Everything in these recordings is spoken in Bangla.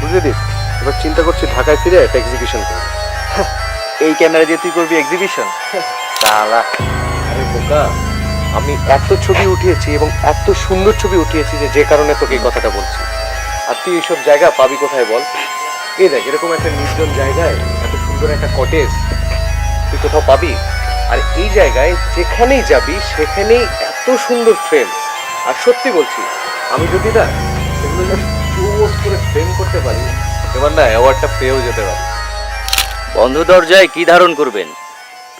বুঝলি এবার চিন্তা করছি ঢাকায় ফিরে একটা এক্সিবিশন করব। হ্যাঁ, এই ক্যামেরা দিয়ে তুই করবি এক্সিবিশন সালা আরে বোকা, আমি এত ছবি উঠিয়েছি এবং এত সুন্দর ছবি উঠিয়েছি যে যে কারণে তোকে এই কথাটা বলছি। আর তুই এইসব জায়গা পাবি কোথায় বল? এই দেখ এরকম একটা নির্জন জায়গায় এত সুন্দর একটা কটেজ তুই কোথাও পাবি? আর এই জায়গায় যেখানেই যাবি সেখানেই এত সুন্দর ফ্রেম আর সত্যি বলছি আমি যদি না সেগুলো করে ফ্রেম করতে পারি এবার না অ্যাওয়ার্ডটা পেয়েও যেতে পারি। বন্ধ দরজায় কি ধারণ করবেন?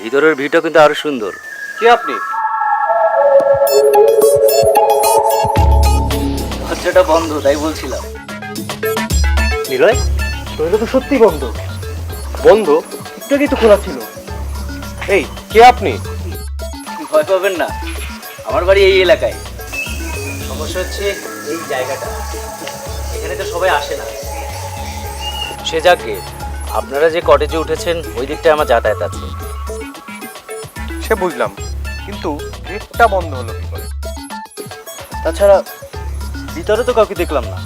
ভিতরের ভিউটা কিন্তু আরও সুন্দর। কে আপনি? দরজাটা বন্ধ তাই বলছিলাম। নিলয় দরজা তো সত্যি বন্ধ। বন্ধ? একটু আগেই তো খোলা ছিল। এই কে আপনি? ভয় পাবেন না আমার বাড়ি এই এলাকায়। সমস্যা হচ্ছে এই জায়গাটা। এখানে তো সবাই আসে না। সে যাকে আপনারা যে কটেজে উঠেছেন ওই দিকটায় আমার যাতায়াত আছে। সে বুঝলাম কিন্তু গেটটা বন্ধ হলো কি করে? তাছাড়া ভিতরে তো কাউকে দেখলাম না।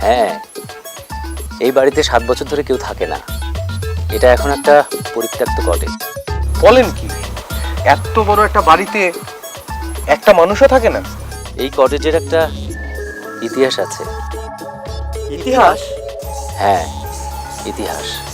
হ্যাঁ এই বাড়িতে সাত বছর ধরে কেউ থাকে না। এটা এখন একটা পরিত্যক্ত ঘটে। বলেন কি? এত বড় একটা বাড়িতে একটা মানুষও থাকে না? এই কটেজের একটা ইতিহাস আছে। ইতিহাস? হ্যাঁ ইতিহাস।